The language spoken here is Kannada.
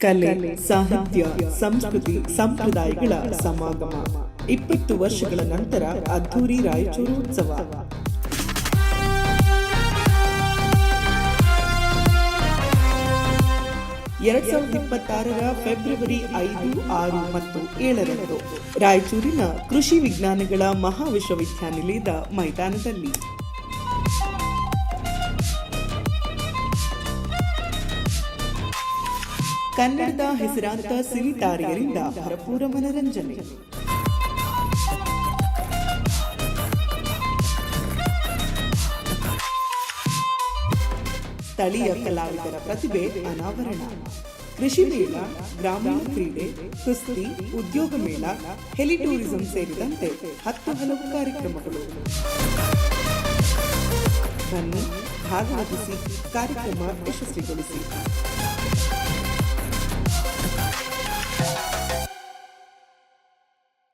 ಕಲೆ ಸಾಹಿತ್ಯ ಸಂಸ್ಕೃತಿ ಸಂಪ್ರದಾಯಗಳ ಸಮಾಗಮ. ಇಪ್ಪತ್ತು ವರ್ಷಗಳ ನಂತರ ಅದ್ಧೂರಿ ರಾಯಚೂರು ಉತ್ಸವ ಎರಡ್ ಸಾವಿರದ ಇಪ್ಪತ್ತಾರರ ಫೆಬ್ರವರಿ ಐದು ಆರು ಮತ್ತು ಏಳರಂದು ರಾಯಚೂರಿನ ಕೃಷಿ ವಿಜ್ಞಾನಗಳ ಮಹಾವಿಶ್ವವಿದ್ಯಾನಿಲಯದ ಮೈದಾನದಲ್ಲಿ ಕನ್ನಡದ ಹೆಸರಾಂತ ಸಿನಿತಾರಿಯರಿಂದ ಭರಪೂರ ಮನರಂಜನೆ. ಸ್ಥಳೀಯ ಕಲಾವಿದರ ಪ್ರತಿಭೆ ಅನಾವರಣ. ಕೃಷಿ ಮೇಳ, ಗ್ರಾಮೀಣ ಕ್ರೀಡೆ, ಕುಸ್ತಿ, ಉದ್ಯೋಗ ಮೇಳ ಹೆಲಿ ಟೂರಿಸಂ ಸೇರಿದಂತೆ ಹತ್ತು ಹಲವು ಕಾರ್ಯಕ್ರಮಗಳು. ಬನ್ನಿ, ಭಾಗವಹಿಸಿ, ಕಾರ್ಯಕ್ರಮ ಯಶಸ್ವಿಗೊಳಿಸಿ.